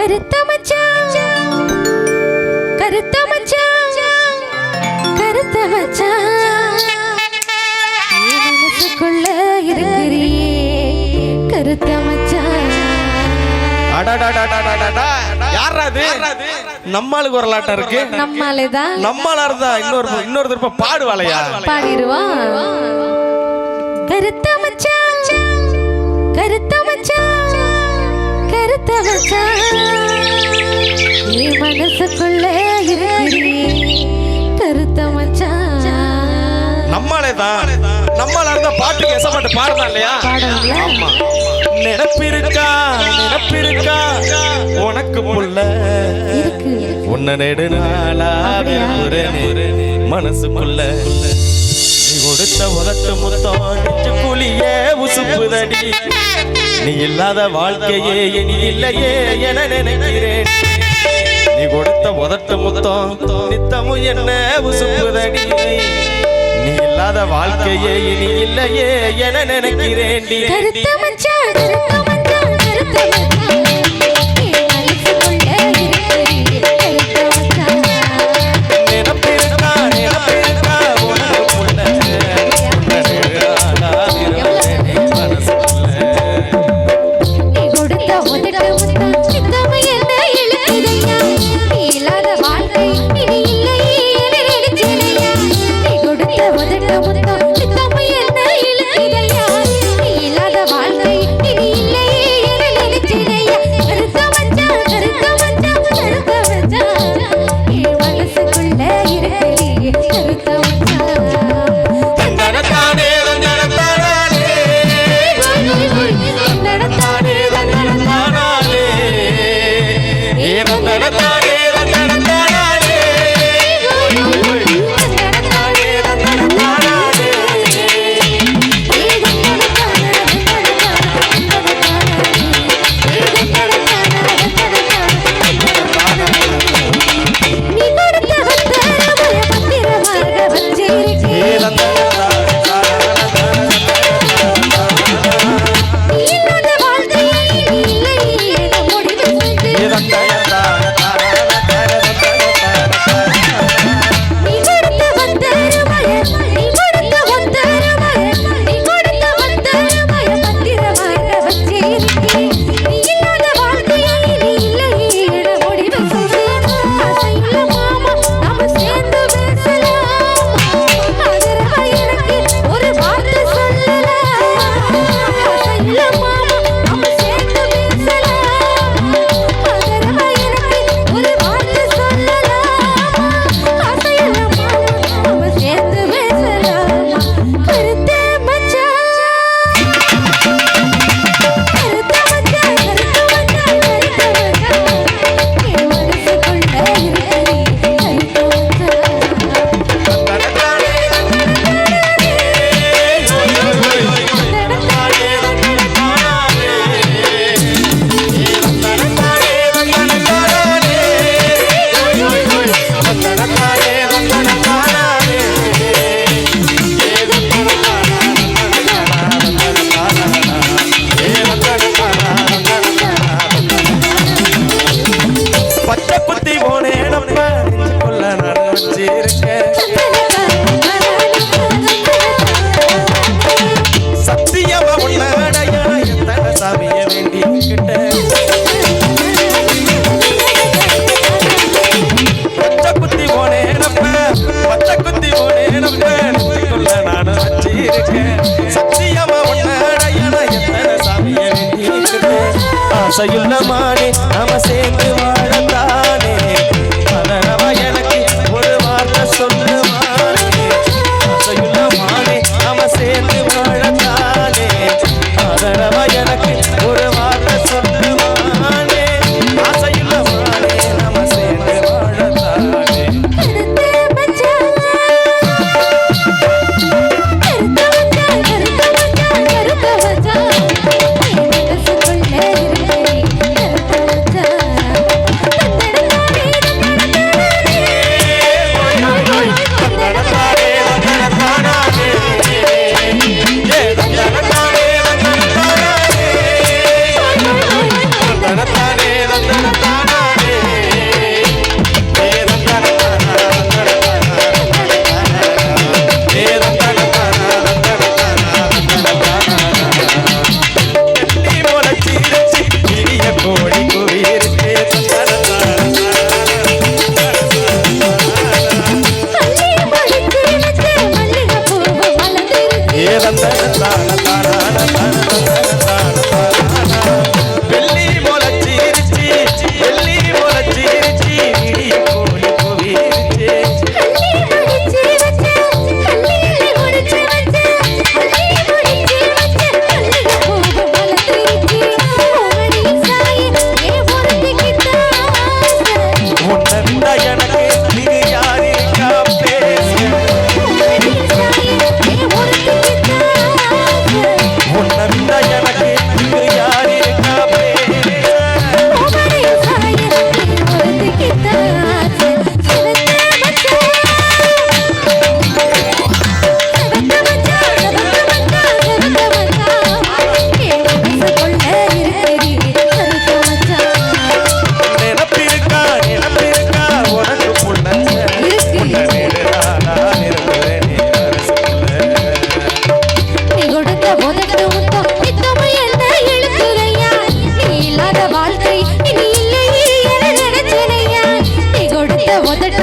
மச்சான் கருத்த மச்சான் கருத்த மச்சான் மனசுக்குள்ள இருக்கிறியே? கருத்த மச்சான் நம்மளுக்கு ஒரு லாட்டம் இருக்கு. நம்மாலேதான் நம்மளா இருந்தா இன்னொரு இன்னொரு திருப்ப பாடுவாளையா பாடிடுவான் கருத்த மச்சான் கருத்த மச்சான் பாடுதான் இல்லையா? ஆமா. நினப்பிருக்கா நினப்பிருக்கா உனக்கு புள்ள. இருக்கு உன்ன நெடு நாளா மனசுக்குள்ள. நீ கொடுத்த உதட்டு முத்தம் நெஞ்சு குழியே உசுப்புதடி. நீ இல்லாத வாழ்க்கையே இனி இல்லையே என நினைக்கிறேன். நீ கொடுத்த உதட்டு முத்தம் நித்தமும் என்ன உசுப்புதடி. நீ இல்லாத வாழ்க்கையே இனி இல்லையே என நினைக்கிறேன். கிட்ட பச்சை குத்தி போனேனப்ப பச்சை குத்தி போனேனப்ப சொல்ல நானும் வச்சிருக்கேன். சத்தியமா ஒன்னடையன எத்தனை சாமியை நாம சேர்ந்து ಒದಟ